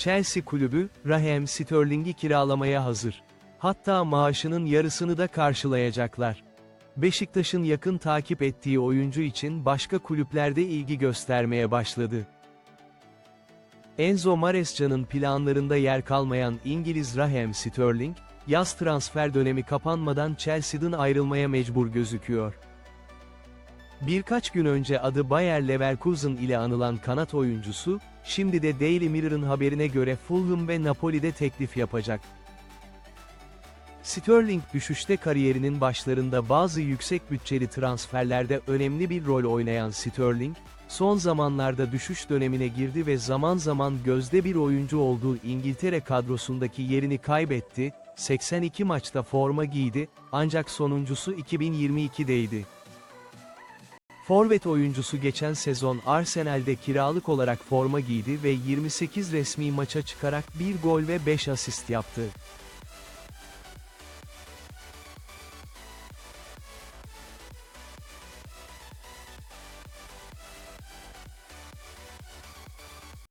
Chelsea kulübü, Raheem Sterling'i kiralamaya hazır. Hatta maaşının yarısını da karşılayacaklar. Beşiktaş'ın yakın takip ettiği oyuncu için başka kulüplerde ilgi göstermeye başladı. Enzo Maresca'nın planlarında yer kalmayan İngiliz Raheem Sterling, yaz transfer dönemi kapanmadan Chelsea'den ayrılmaya mecbur gözüküyor. Birkaç gün önce adı Bayer Leverkusen ile anılan kanat oyuncusu, şimdi de Daily Mirror'ın haberine göre Fulham ve Napoli'de teklif yapacak. Sterling düşüşte kariyerinin başlarında bazı yüksek bütçeli transferlerde önemli bir rol oynayan Sterling, son zamanlarda düşüş dönemine girdi ve zaman zaman gözde bir oyuncu olduğu İngiltere kadrosundaki yerini kaybetti, 82 maçta forma giydi, ancak sonuncusu 2022'deydi. Forvet oyuncusu geçen sezon Arsenal'de kiralık olarak forma giydi ve 28 resmi maça çıkarak 1 gol ve 5 asist yaptı.